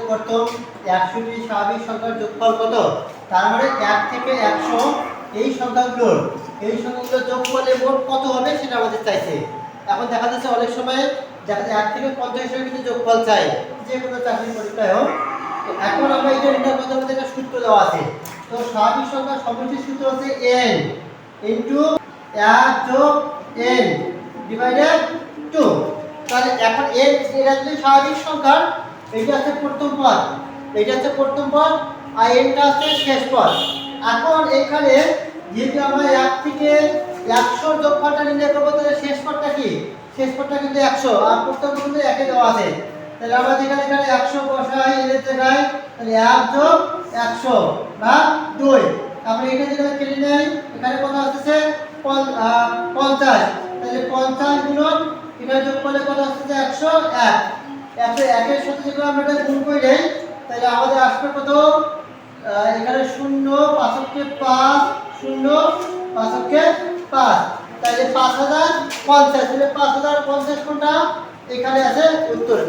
যোগ করতাম একশোটি স্বাভাবিক সংখ্যার যোগফল কত? তার মানে এক থেকে একশো এই সংখ্যাগুলোর এই সংখ্যাগুলোর যোগফলে মোট কত হবে সেটা আমাদের চাইছে। এখন দেখা যাচ্ছে অনেক সময় দেখা যায় এক থেকে পঞ্চাশের কিন্তু যোগফল চাই, যে কোনো চাকরি পরীক্ষায় হোক। এখন আমরা এটা নির্ণয় করতে আমাদের একটা সূত্র দেওয়া আছে। তো স্বাভাবিক সংখ্যার সমষ্টির সূত্র হচ্ছে এন ইন্টু এক যোগ এন ডিভাইডেড টু তাহলে এখন এন এটা যদি স্বাভাবিক সংখ্যার এইটা হচ্ছে প্রথম পদ। এইটা হচ্ছে প্রথম পদ, আর এনটা হচ্ছে শেষ পদ। এখন এখানে যেহেতু আমরা এক থেকে একশোর যোগফলটা নির্ণয় করব, তাহলে শেষ পদটা কি? শেষ পদটা কিন্তু একশো, আর প্রথম কিন্তু একে দেওয়া আছে। তাহলে আমরা যেখানে এখানে একশো বসাই এর জায়গায় তাহলে এক যোগ একশো বা দুই। তারপরে এটা যেখানে কেটে নেই, এখানে কত আসতেছে? পঞ্চাশ। তাহলে পঞ্চাশ গুণন এখানে যোগ করলে কত আসতেছে? একশো এক। একশো একের সাথে যদি আমরা এটা গুণ করে যাই তাহলে আমাদের আসবে কত? এখানে শূন্য পাঁচকে পাঁচ, শূন্য পাঁচকে পাঁচ। তাহলে পাঁচ হাজার পঞ্চাশ, তাহলে পাঁচ হাজার পঞ্চাশ কোনটা? এখানে আছে উত্তর।